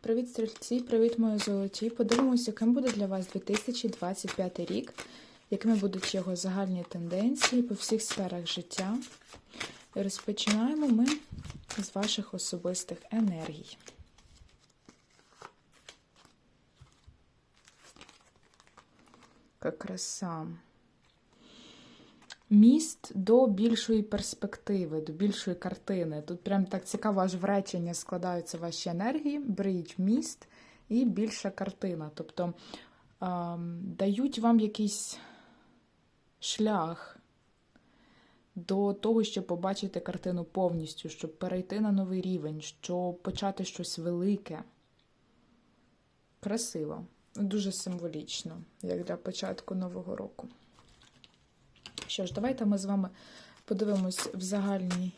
привіт, стрільці, привіт, мої золоті. Подивимося, яким буде для вас 2025 рік, якими будуть його загальні тенденції по всіх сферах життя. І розпочинаємо ми з ваших особистих енергій. Яка краса. Міст до більшої перспективи, до більшої картини. Тут прям так цікаво, аж в речення складаються ваші енергії, беріть міст і більша картина. Тобто ем, дають вам якийсь шлях до того, щоб побачити картину повністю, щоб перейти на новий рівень, щоб почати щось велике. Красиво, дуже символічно, як для початку нового року. Що ж, давайте ми з вами подивимось в загальній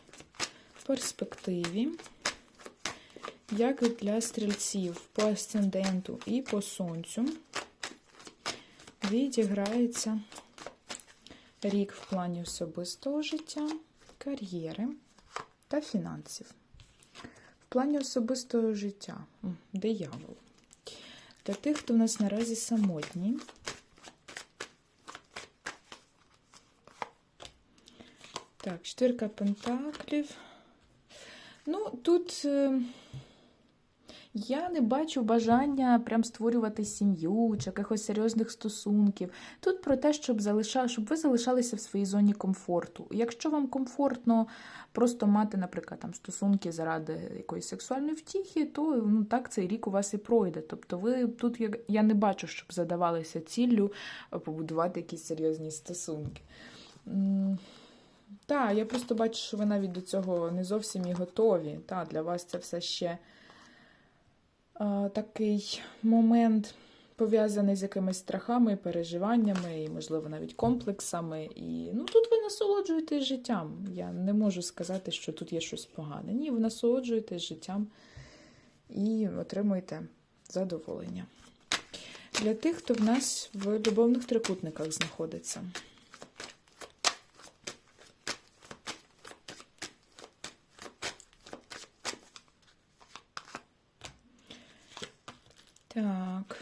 перспективі, як для стрільців по асценденту і по сонцю відіграється рік в плані особистого життя, кар'єри та фінансів. В плані особистого життя диявол. Для тих, хто в нас наразі самотній, Так, четвірка пентаклів. Ну, тут е, я не бачу бажання прям створювати сім'ю чи якихось серйозних стосунків. Тут про те, щоб залиша... щоб ви залишалися в своїй зоні комфорту. Якщо вам комфортно просто мати, наприклад, там стосунки заради якоїсь сексуальної втіхи, то ну, так цей рік у вас і пройде. Тобто, ви тут я, я не бачу, щоб задавалися ціллю побудувати якісь серйозні стосунки. Так, я просто бачу, що ви навіть до цього не зовсім і готові. Так, для вас це все ще а, такий момент пов'язаний з якимись страхами, переживаннями, і, можливо, навіть комплексами. І ну, тут ви насолоджуєтесь життям. Я не можу сказати, що тут є щось погане. Ні, ви насолоджуєтесь життям і отримуєте задоволення. Для тих, хто в нас в любовних трикутниках знаходиться. Так.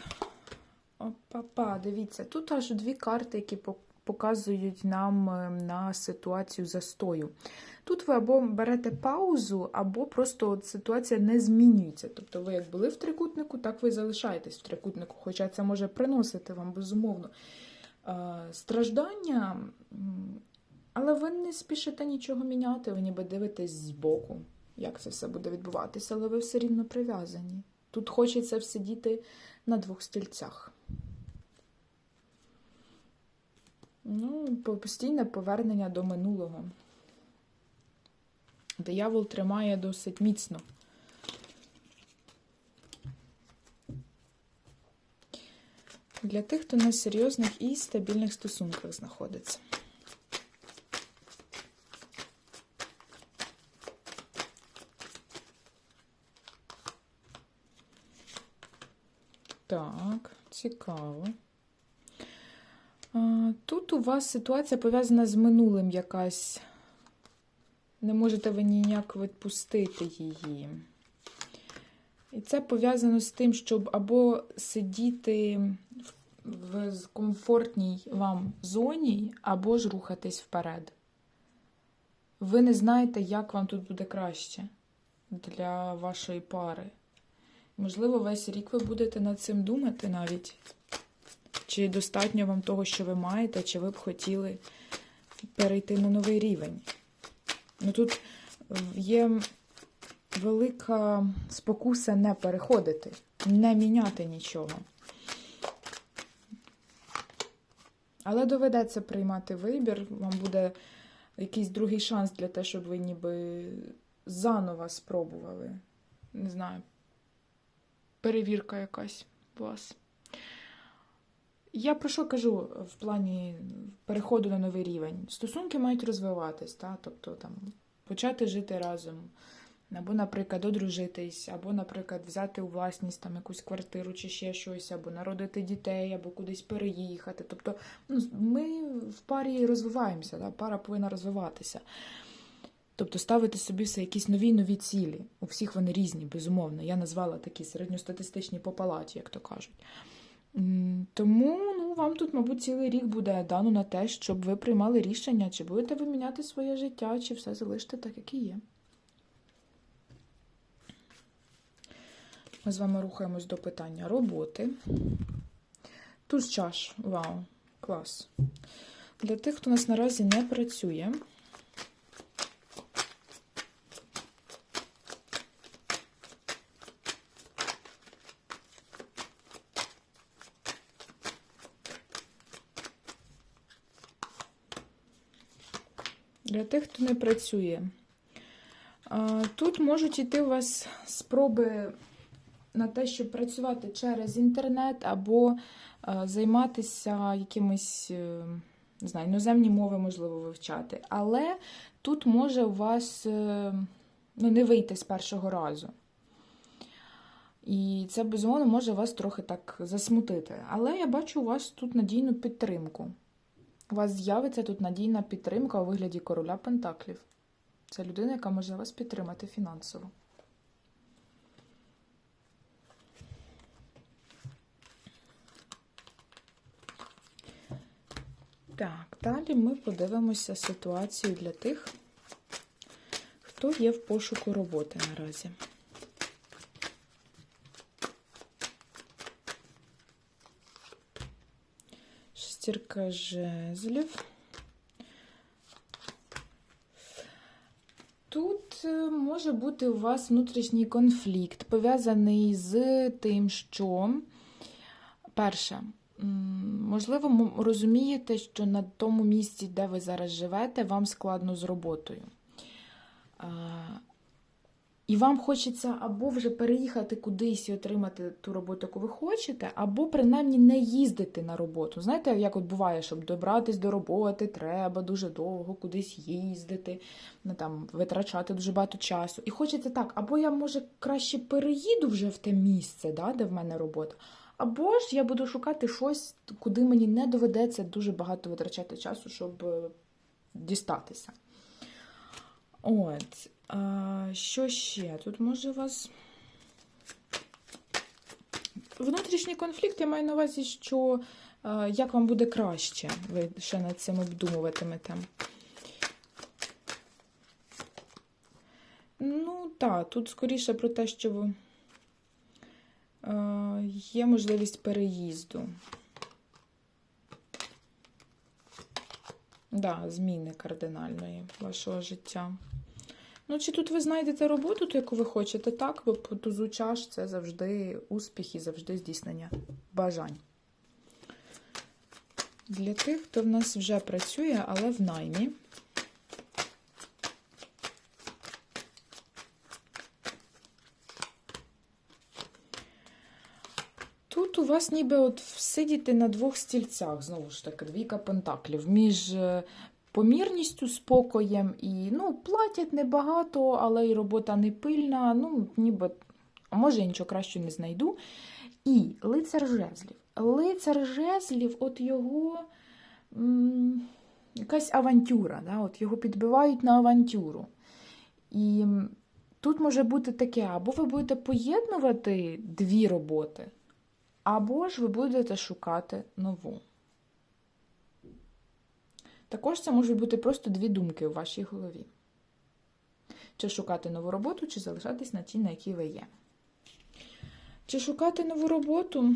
Опа-па, дивіться, тут аж дві карти, які показують нам е, на ситуацію застою. Тут ви або берете паузу, або просто от ситуація не змінюється. Тобто ви як були в трикутнику, так ви залишаєтесь в трикутнику, хоча це може приносити вам безумовно е, страждання, але ви не спішите нічого міняти, ви ніби дивитесь збоку, як це все буде відбуватися, але ви все рівно прив'язані. Тут хочеться всидіти на двох стільцях. Ну, постійне повернення до минулого. Диявол тримає досить міцно. Для тих, хто на серйозних і стабільних стосунках знаходиться. Так, цікаво. Тут у вас ситуація пов'язана з минулим якась. Не можете ви ніяк відпустити її. І це пов'язано з тим, щоб або сидіти в комфортній вам зоні, або ж рухатись вперед. Ви не знаєте, як вам тут буде краще для вашої пари. Можливо, весь рік ви будете над цим думати навіть. Чи достатньо вам того, що ви маєте, чи ви б хотіли перейти на новий рівень. Ну тут є велика спокуса не переходити, не міняти нічого. Але доведеться приймати вибір, вам буде якийсь другий шанс для того, щоб ви ніби заново спробували. Не знаю, перевірка якась у вас. Я про що кажу в плані переходу на новий рівень? Стосунки мають розвиватись, та? тобто там почати жити разом, або, наприклад, одружитись, або, наприклад, взяти у власність там якусь квартиру чи ще щось, або народити дітей, або кудись переїхати. Тобто ну, ми в парі розвиваємося, та? пара повинна розвиватися. Тобто ставити собі все якісь нові нові цілі. У всіх вони різні, безумовно. Я назвала такі середньостатистичні по палаті, як то кажуть. Тому ну, вам тут, мабуть, цілий рік буде дано на те, щоб ви приймали рішення, чи будете ви міняти своє життя, чи все залишите так, як і є. Ми з вами рухаємось до питання роботи. Туз чаш. Вау, клас. Для тих, хто нас наразі не працює. Для тих, хто не працює. Тут можуть йти у вас спроби на те, щоб працювати через інтернет або займатися якимись, е, не знаю, іноземні мови, можливо, вивчати. Але тут може у вас е, ну, не вийти з першого разу. І це, безумовно, може вас трохи так засмутити. Але я бачу у вас тут надійну підтримку. У вас з'явиться тут надійна підтримка у вигляді короля Пентаклів. Це людина, яка може вас підтримати фінансово. Так, далі ми подивимося ситуацію для тих, хто є в пошуку роботи наразі. Шестірка жезлів. Тут е, може бути у вас внутрішній конфлікт, пов'язаний з тим, що, перше, можливо, розумієте, що на тому місці, де ви зараз живете, вам складно з роботою. І вам хочеться або вже переїхати кудись і отримати ту роботу, яку ви хочете, або принаймні не їздити на роботу. Знаєте, як от буває, щоб добратись до роботи, треба дуже довго кудись їздити, ну, там, витрачати дуже багато часу. І хочеться так, або я, може, краще переїду вже в те місце, да, де в мене робота, або ж я буду шукати щось, куди мені не доведеться дуже багато витрачати часу, щоб е, дістатися. От. Що ще? Тут може у вас. Внутрішній конфлікт я маю на увазі, що як вам буде краще, ви ще над цим обдумуватимете. Ну, так, тут скоріше про те, що є можливість переїзду. Да, зміни кардинальної вашого життя. Ну, чи тут ви знайдете роботу, ту, яку ви хочете, так? Бо по тузу чаш це завжди успіх і завжди здійснення бажань. Для тих, хто в нас вже працює, але в наймі. Тут у вас ніби от сидіти на двох стільцях, знову ж таки, двійка пентаклів, між е, помірністю, спокоєм і ну, платять небагато, але і робота не пильна. Ну, ніби, може, я нічого кращого не знайду. І лицар жезлів. Лицар жезлів, от його м, якась авантюра, да? от його підбивають на авантюру. І тут може бути таке: або ви будете поєднувати дві роботи, або ж ви будете шукати нову. Також це можуть бути просто дві думки у вашій голові. Чи шукати нову роботу, чи залишатись на тій, на якій ви є. Чи шукати нову роботу?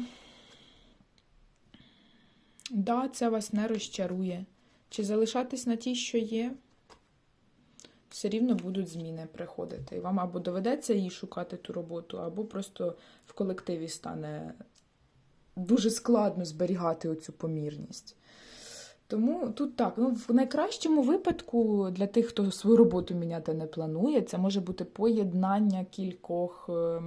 Да, це вас не розчарує. Чи залишатись на тій, що є? Все рівно будуть зміни приходити. І вам або доведеться їй шукати ту роботу, або просто в колективі стане дуже складно зберігати оцю помірність. Тому тут так, ну, в найкращому випадку для тих, хто свою роботу міняти не планує, це може бути поєднання кількох е,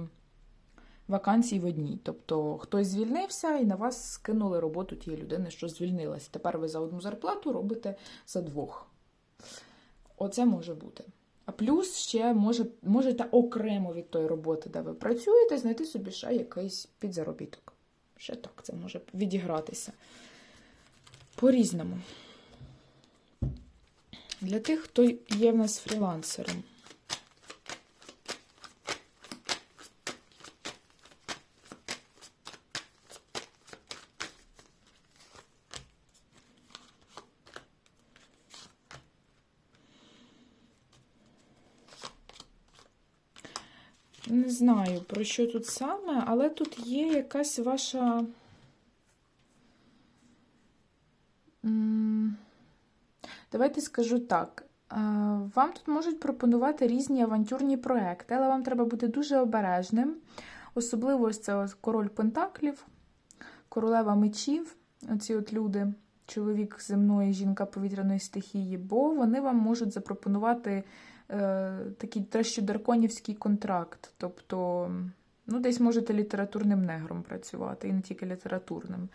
вакансій в одній. Тобто хтось звільнився і на вас скинули роботу тієї людини, що звільнилась. Тепер ви за одну зарплату робите за двох. Оце може бути. А плюс ще може, можете окремо від тої роботи, де ви працюєте, знайти собі ще якийсь підзаробіток. Ще так це може відігратися. По-різному. Для тих, хто є в нас фрілансером. Не знаю, про що тут саме, але тут є якась ваша. М, Давайте скажу так. Е, Вам тут можуть пропонувати різні авантюрні проекти, але вам треба бути дуже обережним. Особливо це король Пентаклів, королева мечів, оці от люди, чоловік земної, жінка повітряної стихії, бо вони вам можуть запропонувати е, такий трещодраконівський контракт. Тобто, ну, десь можете літературним негром працювати, і не тільки літературним.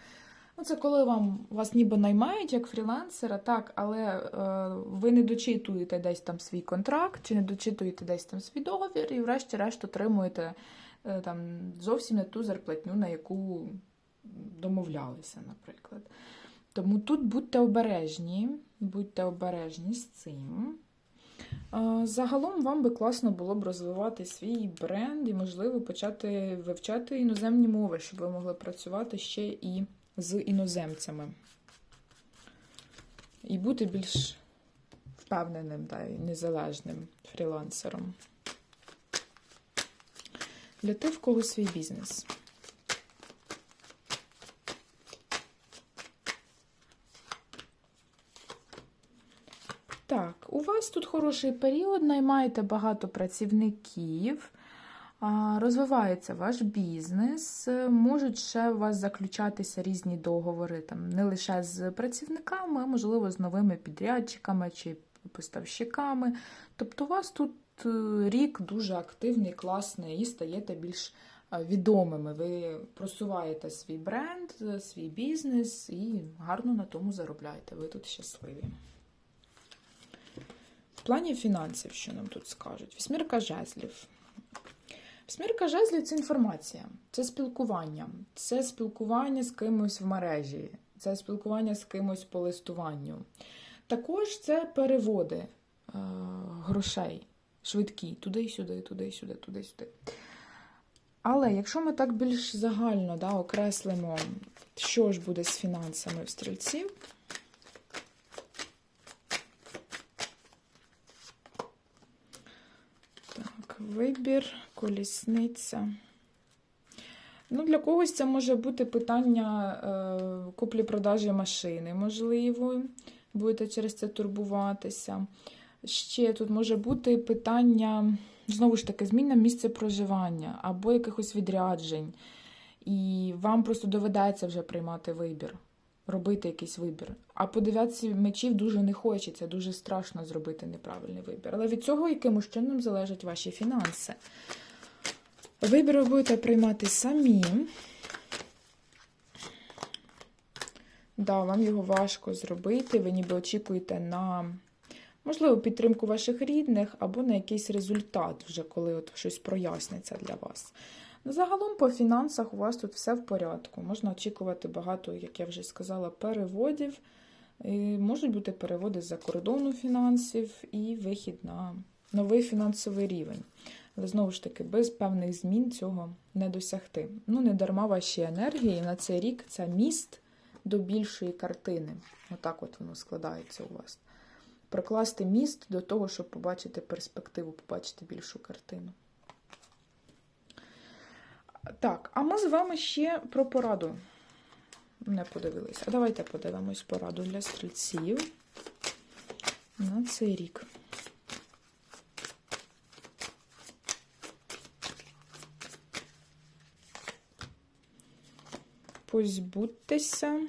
Ну, це коли вам вас ніби наймають як фрілансера, так, але е, ви не дочитуєте десь там свій контракт, чи не дочитуєте десь там свій договір, і врешті-решт отримуєте е, там зовсім не ту зарплатню, на яку домовлялися, наприклад. Тому тут будьте обережні, будьте обережні з цим. Е, Загалом вам би класно було б розвивати свій бренд і, можливо, почати вивчати іноземні мови, щоб ви могли працювати ще і з іноземцями. І бути більш впевненим та й незалежним фрілансером. Для тих, в кого свій бізнес. Так, у вас тут хороший період, наймаєте багато працівників, розвивається ваш бізнес, можуть ще у вас заключатися різні договори, там, не лише з працівниками, а можливо з новими підрядчиками чи поставщиками. Тобто у вас тут е, рік дуже активний, класний і стаєте більш е, відомими. Ви просуваєте свій бренд, свій бізнес і гарно на тому заробляєте. Ви тут щасливі. В плані фінансів, що нам тут скажуть? Вісьмірка жезлів. Вісьмірка жезлів це інформація, це спілкування, це спілкування з кимось в мережі, це спілкування з кимось по листуванню. Також це переводи е, грошей швидкі, туди й сюди, туди й сюди, туди й сюди. Але якщо ми так більш загально да, окреслимо, що ж буде з фінансами в стрільців, Так, вибір, колісниця. Ну, для когось це може бути питання е, куплі-продажі машини, можливо. Будете через це турбуватися. Ще тут може бути питання, знову ж таки, зміна місця проживання або якихось відряджень. І вам просто доведеться вже приймати вибір, робити якийсь вибір. А по дев'ятці мечів дуже не хочеться, дуже страшно зробити неправильний вибір. Але від цього якимось чином залежать ваші фінанси. Вибір ви будете приймати самі. Да, вам його важко зробити. Ви ніби очікуєте на, можливо, підтримку ваших рідних або на якийсь результат, вже коли от щось проясниться для вас. Загалом по фінансах у вас тут все в порядку. Можна очікувати багато, як я вже сказала, переводів. І можуть бути переводи з-за кордону фінансів і вихід на новий фінансовий рівень. Але знову ж таки, без певних змін цього не досягти. Ну, не дарма ваші енергії на цей рік це міст до більшої картини. Отак от воно складається у вас. Прокласти міст до того, щоб побачити перспективу, побачити більшу картину. Так, а ми з вами ще про пораду не подивилися. Давайте подивимось пораду для стрільців на цей рік. Позбудьтеся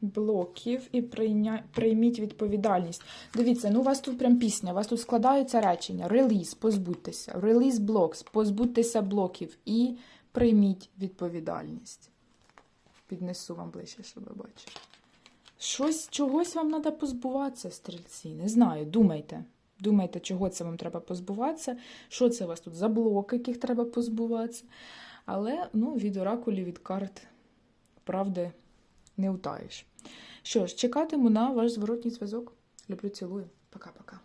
блоків і прийня... прийміть відповідальність. Дивіться, ну у вас тут прям пісня, у вас тут складаються речення. Реліз, позбудьтеся, реліз блокс, позбудьтеся блоків і прийміть відповідальність. Піднесу вам ближче, щоб ви бачили. Щось, чогось вам треба позбуватися, стрільці. Не знаю, думайте. Думайте, чого це вам треба позбуватися, що це у вас тут за блоки, яких треба позбуватися. Але ну, від оракулів, від карт правди не утаєш. Що ж, чекатиму на ваш зворотній зв'язок. Люблю, цілую. Пока-пока.